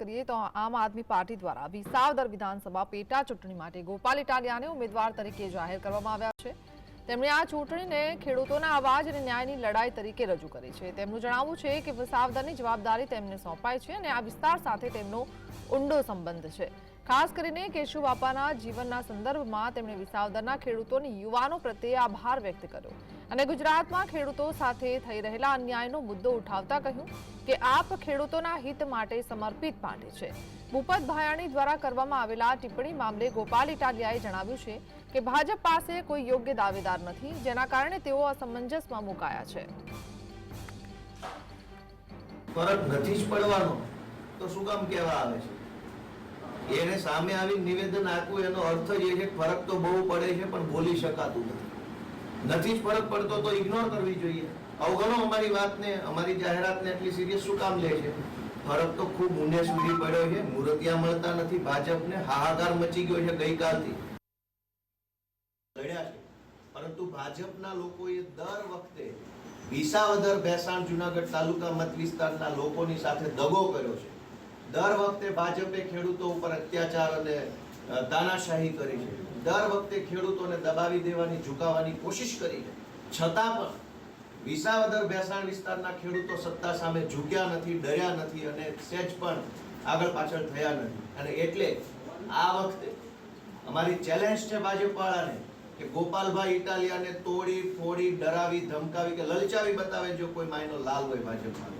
કરીએ તો આમ આદમી પાર્ટી દ્વારા વિસાવદર વિધાનસભા પેટા ચૂંટણી માટે ગોપાલ ઇટાલિયાને ઉમેદવાર તરીકે જાહેર કરવામાં આવ્યા છે. તેમણે આ ચૂંટણીને ખેડૂતોના અવાજ અને ન્યાયની લડાઈ તરીકે રજૂ કરી છે. તેમનું જણાવવું છે કે વિસાવદરની જવાબદારી તેમને સોંપાઈ છે અને આ વિસ્તાર સાથે તેમનો ઊંડો સંબંધ છે. ખાસ કરીને કેશુ બાપાના જીવનના સંદર્ભમાં તેમણે વિસાવદરના ખેડૂતોની યુવાનો પ્રત્યે આભાર વ્યક્ત કર્યો. અને ગુજરાતમાં ખેડૂતો સાથે થઈ રહેલા અન્યાયનો મુદ્દો ઉઠાવતા કહ્યું કે આપ ખેડૂતોના હિત માટે સમર્પિત પાર્ટી છે. ભૂપત ભાયાણી દ્વારા કરવામાં આવેલા ટિપ્પણી મામલે ગોપાલ ઇટાલિયાએ જણાવ્યું છે કે ભાજપ પાસે કોઈ યોગ્ય દાવેદાર નથી, જેના કારણે તેઓ અસમંજસમાં મુકાયા છે. ફરક નથી જ પડવાનો. તો શું કામ કહેવા આવે છે? એને સામે આવી નિવેદન આપવું એનો અર્થ જ એ છે ફરક તો બહુ પડે છે, પણ બોલી શકાતું નથી. નથી જ ફરક પડતો તો ઇગ્નોર કરવી જોઈએ. અવગણો અમારી વાતને, અમારી જાહેરાતને એટલી સિરિયસ શું કામ લે છે? ફરક તો ખૂબ ઊંડે સુધી પડ્યો છે, મૂર્તિયા મળતા નથી, ભાજપને હાહાકાર મચી ગયો છે ગઈકાલથી. લડ્યા છે. પરંતુ ભાજપના લોકોએ દર વખતે વિસાવદર ભેસાણ જુનાગઢ તાલુકા મત વિસ્તારના લોકોની સાથે દગો કર્યો છે. દર વખતે ભાજપે ખેડૂતો ઉપર અત્યાચાર અને તાનાશાહી કરી છે. દર વખતે ખેડૂતોને દબાવી દેવાની, ઝુકાવવાની કોશિશ કરી છે. છતાં પણ વિસાવદર ભેસાણ વિસ્તારના ખેડૂતો સત્તા સામે ઝૂક્યા નથી, ડર્યા નથી અને સહેજ પણ આગળ પાછળ થયા નથી. અને એટલે આ વખતે અમારી ચેલેન્જ છે ભાજપવાળાને કે ગોપાલભાઈ ઇટાલિયાને તોડી, ફોડી, ડરાવી, ધમકાવી કે લલચાવી બતાવે જો કોઈ માયનો લાલ હોય ભાજપમાં.